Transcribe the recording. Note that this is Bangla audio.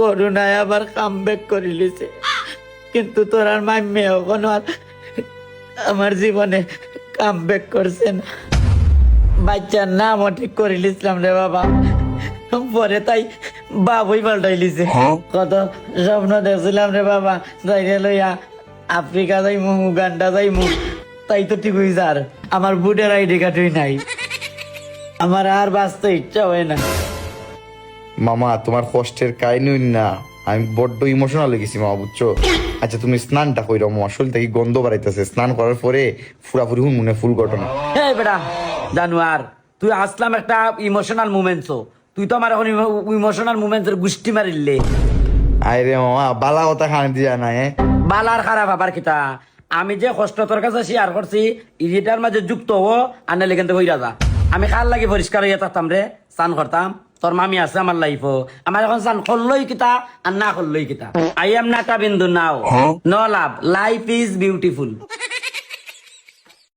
করুণায় আবার কাম ব্যাক করে লিছে কিন্তু তোর আর মাম্মে এখনও আর আমার জীবনে কাম ব্যাক করছে না। বাচ্চার নামও ঠিক করে লিছিলাম রে বাবা। পরে তাই বাবুই পাল্টাই লিছে কত স্বপ্ন দেখছিলাম রে বাবা। যাইরে লইয়া আফ্রিকা যাইমু উগান্ডা যাইমু। তাই তো ঠিক হইছে আর। আমার বুটের আইডি কার্ডই নাই। আমার আর বাঁচতে ইচ্ছা হয় না। মামা তোমার কষ্টের কাহিনী না। আমি বড্ড ইমোশনাল হয়ে গেছি মামা বুঝছ? আচ্ছা তুমি স্নানটা কইরো মামা শরীর থেকে গন্ধ বাড়াইতেছে স্নান করার পরে ফুরাফুরি হুন মনে ফুল ঘটনা। এই বেটা জানুয়ার তুই আসলাম একটা ইমোশনাল মুমেন্টস তুই তো আমার এখন ইমোশনাল মুমেন্টসের গুষ্টি মারিলে। আরে মামা বালা কথা খান দিয়া না হ্যাঁ বালার খারাপ আবার কিতা? আমি যে কষ্ট তোর কাছে শেয়ার করছি ইটার মাঝে যুক্ত হো আনে লেগেন তো হইরা যা। আমি খাল লাগি পরিষ্কার হইয়া থাকতাম রে? স্নান করতাম। তোর মামি আছে আমার লাইফ। আমার এখন জান করলই কিতা আর না করলই কিতা। আই এম নাটা বিন্দু now. No love. Life is beautiful